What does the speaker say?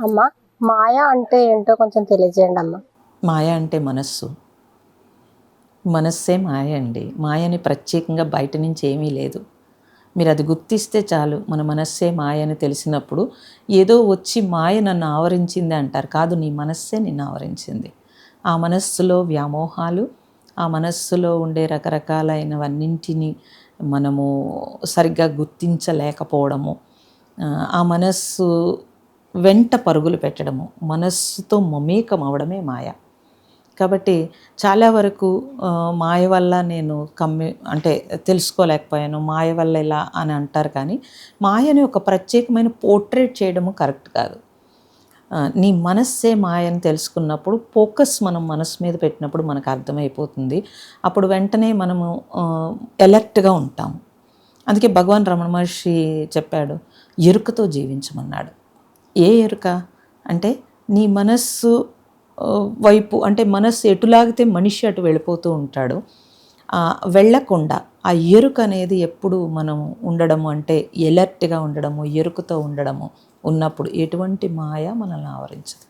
అమ్మా మాయ అంటే ఏంటో కొంచెం తెలియజేయండి అమ్మా. మాయ అంటే మనస్సు. మనస్సే మాయ అండి. మాయని ప్రత్యేకంగా బయట నుంచి ఏమీ లేదు. మీరు అది గుర్తిస్తే చాలు మన మనస్సే మాయ అని తెలిసినప్పుడు ఏదో వచ్చి మాయ నన్ను ఆవరించింది అంటారు. కాదు నీ మనస్సే నిన్ను ఆవరించింది. ఆ మనస్సులో వ్యామోహాలు ఆ మనస్సులో ఉండే రకరకాలైనవన్నింటినీ మనము సరిగ్గా గుర్తించలేకపోవడము ఆ మనస్సు వెంట పరుగులు పెట్టడము మనస్సుతో మమేకం అవడమే మాయ. కాబట్టి చాలా వరకు మాయ వల్ల నేను కమ్మి అంటే తెలుసుకోలేకపోయాను. మాయ వల్ల ఇలా అని అంటారు కానీ మాయని ఒక ప్రత్యేకమైన పోర్ట్రేట్ చేయడము కరెక్ట్ కాదు. నీ మనస్సే మాయని తెలుసుకున్నప్పుడు ఫోకస్ మనం మనసు మీద పెట్టినప్పుడు మనకు అర్థమైపోతుంది. అప్పుడు వెంటనే మనము ఎలర్ట్గా ఉంటాము. అందుకే భగవాన్ రమణ మహర్షి చెప్పాడు ఎరుకతో జీవించమన్నాడు. ఏ ఎరుక? అంటే నీ మనస్సు వైపు అంటే మనస్సు ఎటులాగితే మనిషి అటు వెళ్ళిపోతూ ఉంటాడు. ఆ, వెళ్ళకుండా ఆ ఎరుక అనేది ఎప్పుడు మనం ఉండడము అంటే ఎలర్ట్గా ఉండడము ఎరుకతో ఉండడము ఉన్నప్పుడు ఎటువంటి మాయ మనల్ని ఆవరించదు.